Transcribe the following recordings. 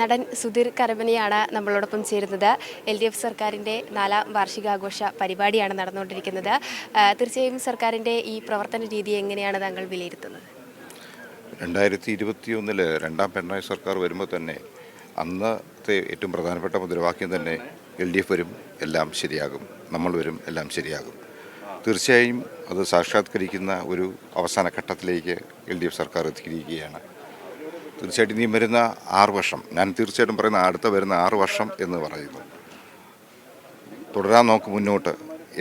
നടൻ സുധീർ കരമനിയാണ് നമ്മളോടൊപ്പം ചേരുന്നത്. എൽ ഡി എഫ് സർക്കാരിന്റെ നാലാം വാർഷികാഘോഷ പരിപാടിയാണ് നടന്നുകൊണ്ടിരിക്കുന്നത്. തീർച്ചയായും സർക്കാരിന്റെ ഈ പ്രവർത്തന രീതി എങ്ങനെയാണ് താങ്കൾ വിലയിരുത്തുന്നത്? രണ്ടായിരത്തി ഇരുപത്തിയൊന്നിൽ രണ്ടാം പിണറായി സർക്കാർ വരുമ്പോൾ തന്നെ അന്നത്തെ ഏറ്റവും പ്രധാനപ്പെട്ട മുദ്രാവാക്യം തന്നെ എൽ ഡി എഫ് വരും എല്ലാം ശരിയാകും. നമ്മൾ വരും എല്ലാം ശരിയാകും. തീർച്ചയായും അത് സാക്ഷാത്കരിക്കുന്ന ഒരു അവസാന ഘട്ടത്തിലേക്ക് എൽ ഡി എഫ് സർക്കാർ എത്തിയിരിക്കുകയാണ്. തീർച്ചയായിട്ടും ഇനിയും വരുന്ന ആറ് വർഷം. ഞാൻ തീർച്ചയായിട്ടും പറയുന്ന അടുത്ത വരുന്ന ആറ് വർഷം എന്ന് പറയുന്നു. തുടരാൻ നോക്ക് മുന്നോട്ട്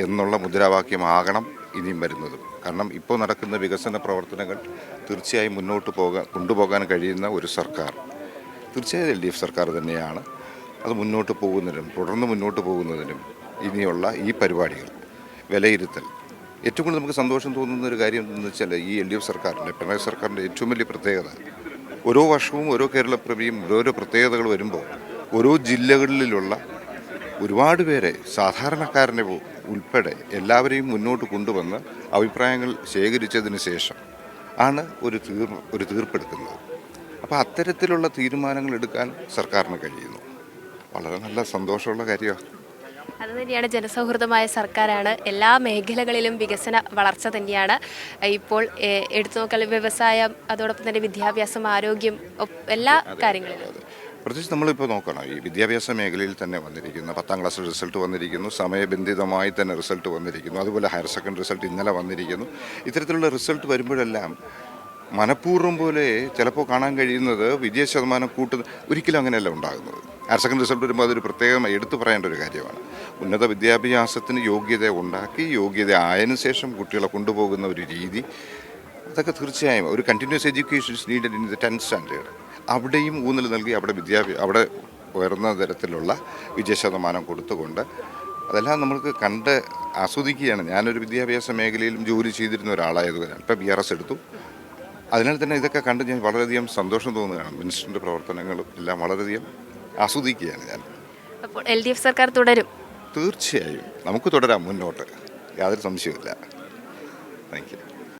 എന്നുള്ള മുദ്രാവാക്യമാകണം ഇനിയും വരുന്നതും. കാരണം ഇപ്പോൾ നടക്കുന്ന വികസന പ്രവർത്തനങ്ങൾ തീർച്ചയായും മുന്നോട്ട് പോകാൻ കൊണ്ടുപോകാൻ കഴിയുന്ന ഒരു സർക്കാർ. തീർച്ചയായും എൽ ഡി എഫ് സർക്കാർ തന്നെയാണ് അത് മുന്നോട്ട് പോകുന്നതിനും തുടർന്ന് മുന്നോട്ട് പോകുന്നതിനും ഇനിയുള്ള ഈ പരിപാടികൾ. വിലയിരുത്തൽ. ഏറ്റവും കൂടുതൽ നമുക്ക് സന്തോഷം തോന്നുന്ന ഒരു കാര്യം എന്ന് വെച്ചാൽ ഈ എൽ ഡി എഫ് സർക്കാരിന്റെ പിണറായി സർക്കാരിന്റെ ഏറ്റവും വലിയ പ്രത്യേകത ഓരോ വർഷവും ഓരോ കേരളപ്പിറവിയും ഓരോരോ പ്രത്യേകതകൾ വരുമ്പോൾ ഓരോ ജില്ലകളിലുള്ള ഒരുപാട് പേരെ സാധാരണക്കാരനെ ഉൾപ്പെടെ എല്ലാവരെയും മുന്നോട്ട് കൊണ്ടുവന്ന് അഭിപ്രായങ്ങൾ ശേഖരിച്ചതിന് ശേഷം ആണ് ഒരു തീർ ഒരു തീർപ്പെടുക്കുന്നത് അപ്പോൾ അത്തരത്തിലുള്ള തീരുമാനങ്ങൾ എടുക്കാൻ സർക്കാരിന് കഴിയുന്നു. വളരെ നല്ല സന്തോഷമുള്ള കാര്യമാണ്. അത് തന്നെയാണ് ജനസൗഹൃദമായ സർക്കാരാണ്. എല്ലാ മേഖലകളിലും വികസന വളർച്ച തന്നെയാണ്. ഇപ്പോൾ എടുത്തു നോക്കാൻ വ്യവസായം അതോടൊപ്പം തന്നെ വിദ്യാഭ്യാസം ആരോഗ്യം എല്ലാ കാര്യങ്ങളിലും. പ്രത്യേകിച്ച് നമ്മളിപ്പോൾ നോക്കണം. ഈ വിദ്യാഭ്യാസ മേഖലയിൽ തന്നെ വന്നിരിക്കുന്ന പത്താം ക്ലാസ് റിസൾട്ട് വന്നിരിക്കുന്നു. സമയബന്ധിതമായി തന്നെ റിസൾട്ട് വന്നിരിക്കുന്നു. അതുപോലെ ഹയർ സെക്കൻഡറി റിസൾട്ട് ഇന്നലെ വന്നിരിക്കുന്നു. ഇത്തരത്തിലുള്ള റിസൾട്ട് വരുമ്പോഴെല്ലാം മനഃപൂർവം പോലെ ചിലപ്പോൾ കാണാൻ കഴിയുന്നത് വിജയ ശതമാനം കൂട്ടുന്ന ഒരിക്കലും അങ്ങനെയല്ല ഉണ്ടാകുന്നത്. ഹയർ സെക്കൻഡറി റിസൾട്ട് വരുമ്പോൾ അതൊരു പ്രത്യേകം എടുത്തു പറയേണ്ട ഒരു കാര്യമാണ്. ഉന്നത വിദ്യാഭ്യാസത്തിന് യോഗ്യത ഉണ്ടാക്കി യോഗ്യത ആയതിനു ശേഷം കുട്ടികളെ കൊണ്ടുപോകുന്ന ഒരു രീതി. അതൊക്കെ തീർച്ചയായും ഒരു continuous education needed in the tenth standard അവിടെയും ഊന്നൽ നൽകി അവിടെ വിദ്യാഭ്യാസ അവിടെ ഉയർന്ന തരത്തിലുള്ള വിജയശതമാനം കൊടുത്തുകൊണ്ട് അതെല്ലാം നമ്മൾക്ക് കണ്ട് ആസ്വദിക്കുകയാണ്. ഞാനൊരു വിദ്യാഭ്യാസ മേഖലയിലും ജോലി ചെയ്തിരുന്ന ഒരാളായതുകൊണ്ടാണ്. ഇപ്പം ബി ആർ എസ് എടുത്തു. അതിനാൽ തന്നെ ഇതൊക്കെ കണ്ട് ഞാൻ വളരെയധികം സന്തോഷം തോന്നുകയാണ്. മിനിസ്റ്ററിന്റെ പ്രവർത്തനങ്ങളും എല്ലാം വളരെയധികം ആസ്വദിക്കുകയാണ് ഞാൻ. അപ്പോൾ എൽ ഡി എഫ് സർക്കാർ തുടരും. തീർച്ചയായും. നമുക്ക് തുടരാം മുന്നോട്ട്. യാതൊരു സംശയവുമില്ല. Thank you